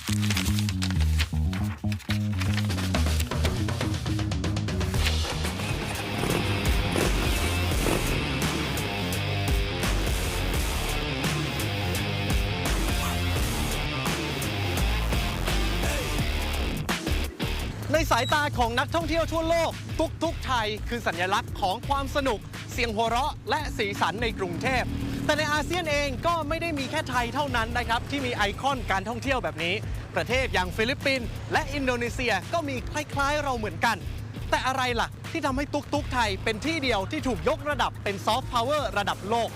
ในสายตาของนักท่องเที่ยวทั่วโลกตุกตุกไทยคือสัญลักษณ์ของความสนุก เสียงหัวเราะและสีสันในกรุงเทพ แต่ในอาเซียนเองก็ไม่ได้มีแค่ไทยเท่านั้นนะครับ ที่มีไอคอนการท่องเที่ยวแบบนี้ ประเทศอย่างฟิลิปปินส์และอินโดนีเซียก็มีคล้ายๆ เราเหมือนกัน แต่อะไรล่ะ ที่ทำให้ตุกตุกไทยเป็นที่เดียวที่ถูกยกระดับเป็นซอฟต์พาวเวอร์ระดับโลก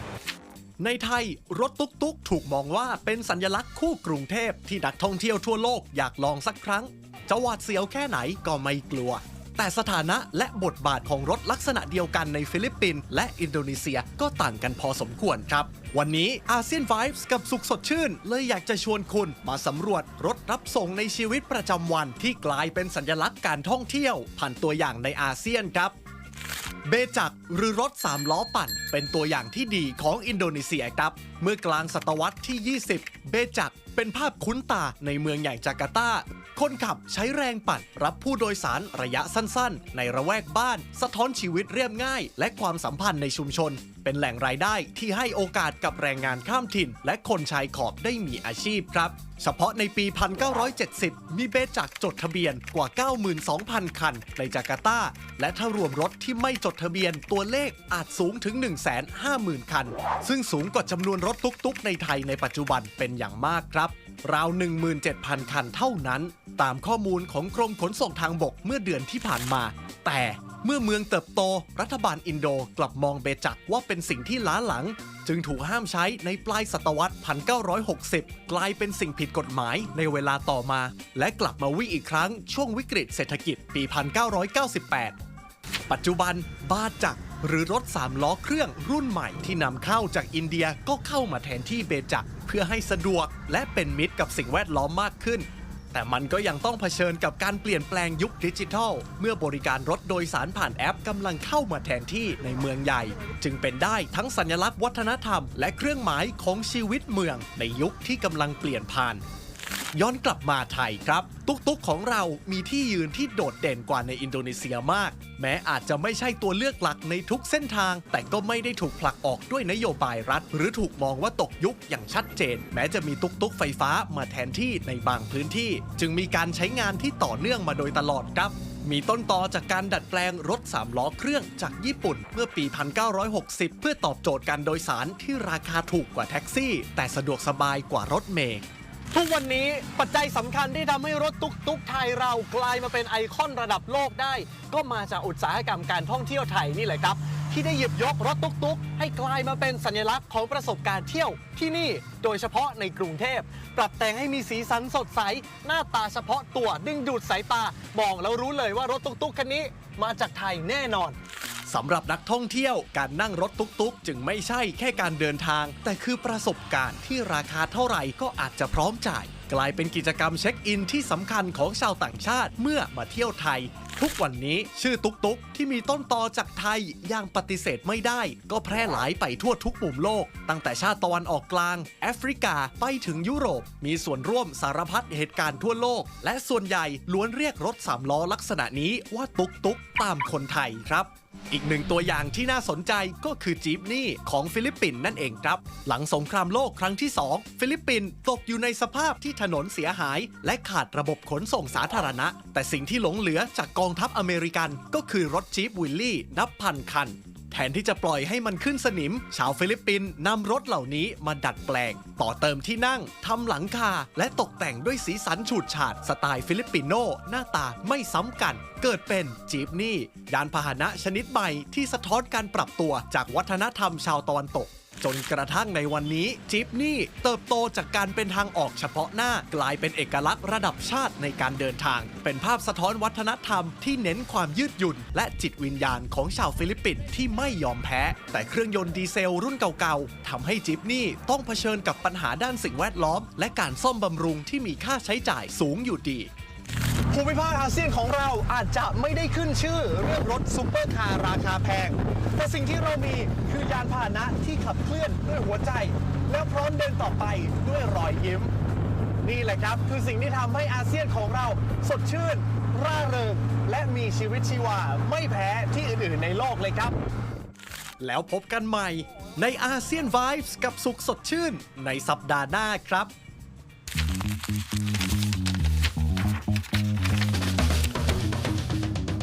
ในไทยรถตุกตุกถูกมองว่าเป็นสัญลักษณ์คู่กรุงเทพที่นักท่องเที่ยวทั่วโลกอยากลองสักครั้งจะหวาดเสียวแค่ไหนก็ไม่กลัว แต่สถานะและบทบาทของรถลักษณะเดียวกันในฟิลิปปินส์และอินโดนีเซียก็ต่างกันพอสมควรครับ วันนี้อาเซียน Vibes กับสุขสดชื่น เลยอยากจะชวนคุณมาสำรวจรถรับส่งในชีวิตประจำวันที่กลายเป็นสัญลักษณ์การท่องเที่ยว ผ่านตัวอย่างในอาเซียนครับเบจักหรือรถ 3 ล้อปั่น เป็นตัวอย่างที่ดีของอินโดนีเซียครับ เมื่อกลางศตวรรษที่ 20 เบจัก เป็นภาพคุ้นตาในเมืองใหญ่จาการ์ตา คนขับใช้แรงปั่นรับผู้โดยสารระยะสั้นๆ ในระแวกบ้าน สะท้อนชีวิตเรียบง่าย และความสัมพันธ์ในชุมชน เป็นแหล่งรายได้ที่ให้โอกาสกับแรงงานข้ามถิ่น และคนชายขอบได้มีอาชีพครับเฉพาะในปี 1970 มีเบสจักจดทะเบียนกว่า 92,000 คัน ในจาการ์ตา และถ้ารวมรถที่ไม่จดทะเบียนตัวเลขอาจสูงถึง 150,000 คัน ซึ่งสูงกว่าจำนวนรถตุกๆ ในไทยในปัจจุบันเป็นอย่างมากครับ ราว 17,000 คันเท่านั้น ตามข้อมูลของกรมขนส่งทางบกเมื่อเดือนที่ผ่านมา แต่ เมื่อเมืองเติบโต รัฐบาลอินโดกลับมองเบจักว่าเป็นสิ่งที่ล้าหลัง จึงถูกห้ามใช้ในปลายศตวรรษ 1960 กลายเป็นสิ่งผิดกฎหมายในเวลาต่อมา และกลับมาวิ่งอีกครั้งช่วงวิกฤตเศรษฐกิจปี 1998 ปัจจุบันบาจักหรือรถ3ล้อเครื่องรุ่นใหม่ที่นำเข้าจากอินเดียก็เข้ามาแทนที่เบจักเพื่อให้สะดวกและเป็นมิตรกับสิ่งแวดล้อมมากขึ้น แต่มันก็ยังต้องเผชิญกับการเปลี่ยนแปลงยุคดิจิทัล เมื่อบริการรถโดยสารผ่านแอปกำลังเข้ามาแทนที่ในเมืองใหญ่ จึงเป็นได้ทั้งสัญลักษณ์วัฒนธรรม และเครื่องหมายของชีวิตเมือง ในยุคที่กำลังเปลี่ยนผ่าน ย้อนกลับมาไทยครับ ตุ๊กตุ๊กของเรามีที่ยืนที่โดดเด่นกว่าในอินโดนีเซียมาก แม้อาจจะไม่ใช่ตัวเลือกหลักในทุกเส้นทาง แต่ก็ไม่ได้ถูกผลักออกด้วยนโยบายรัฐ หรือถูกมองว่าตกยุคอย่างชัดเจน แม้จะมีตุ๊กตุ๊กไฟฟ้ามาแทนที่ในบางพื้นที่ จึงมีการใช้งานที่ต่อเนื่องมาโดยตลอดครับมีต้นตอจากการดัดแปลงรถ 3 ล้อเครื่องจากญี่ปุ่นเมื่อปี 1960 เพื่อตอบโจทย์การโดยสารที่ราคาถูกกว่าแท็กซี่ แต่สะดวกสบายกว่ารถเมล์ ทุกวันนี้ปัจจัยสำคัญที่ทำให้รถตุกตุกไทยเรากลายมาเป็นไอคอนระดับโลกได้ ก็มาจากอุตสาหกรรมการท่องเที่ยวไทยนี่แหละครับ ที่ได้หยิบยกรถตุกตุกให้กลายมาเป็นสัญลักษณ์ของประสบการณ์เที่ยวที่นี่โดยเฉพาะในกรุงเทพ ปรับแต่งให้มีสีสันสดใส หน้าตาเฉพาะตัวดึงดูดสายตามองแล้วรู้เลยว่ารถตุกตุกคันนี้มาจากไทยแน่นอน สำหรับนักท่องเที่ยวการนั่งรถตุกๆ จึงไม่ใช่แค่การเดินทาง แต่คือประสบการณ์ที่ราคาเท่าไหร่ก็อาจจะพร้อมจ่าย กลายเป็นกิจกรรมเช็คอินที่สำคัญของชาวต่างชาติเมื่อมาเที่ยวไทย ทุกวันนี้ชื่อตุกตุกที่มีต้นตอจากไทยอย่างปฏิเสธไม่ได้ ก็แพร่หลายไปทั่วทุกมุมโลก ตั้งแต่ชาติตะวันออกกลาง แอฟริกาไปถึงยุโรป มีส่วนร่วมสารพัดเหตุการณ์ทั่วโลก และส่วนใหญ่ล้วนเรียกรถสามล้อลักษณะนี้ว่าตุกตุกตามคนไทยครับอีกหนึ่งตัวอย่างที่น่าสนใจก็คือจีปนี่ของฟิลิปปินส์นั่นเองครับ หลังสงครามโลกครั้งที่ 2 ฟิลิปปินส์ตกอยู่ในสภาพที่ถนนเสียหาย และขาดระบบขนส่งสาธารณะ แต่สิ่งที่หลงเหลือจากกององทัพอเมริกันก็คือรถจี๊ปวิลลี่นับพันคัน แทนที่จะปล่อยให้มันขึ้นสนิม ชาวฟิลิปปินส์นำรถเหล่านี้มาดัดแปลง ต่อเติมที่นั่งทำหลังคา และตกแต่งด้วยสีสันฉูดฉาดสไตล์ฟิลิปปินโนหน้าตาไม่ซ้ำกัน เกิดเป็นจีปนี่ยานพาหนะชนิดใหม่ที่สะท้อนการปรับตัวจากวัฒนธรรมชาวตะวันตก จนกระทั่งในวันนี้จิปนี่เติบโตจากการเป็นทางออกเฉพาะหน้ากลายเป็นเอกลักษณ์ระดับชาติในการเดินทาง เป็นภาพสะท้อนวัฒนธรรมที่เน้นความยืดหยุ่น และจิตวิญญาณของชาวฟิลิปปินส์ที่ไม่ยอมแพ้ แต่เครื่องยนต์ดีเซลรุ่นเก่าๆทำให้จิปนี่ต้องเผชิญกับปัญหาด้านสิ่งแวดล้อม และการซ่อมบำรุงที่มีค่าใช้จ่ายสูงอยู่ดี ภูมิภาคอาเซียนของเราอาจจะไม่ได้ขึ้นชื่อเรื่องรถซุปเปอร์คาร์ราคาแพง แต่สิ่งที่เรามีคือยานพาหนะที่ขับเคลื่อนด้วยหัวใจ และพร้อมเดินต่อไปด้วยรอยยิ้ม นี่แหละครับ คือสิ่งที่ทำให้อาเซียนของเราสดชื่น ร่าเริง และมีชีวิตชีวาไม่แพ้ที่อื่นๆในโลกเลยครับ แล้วพบกันใหม่ในอาเซียน Vibes กับสุขสดชื่นในสัปดาห์หน้าครับ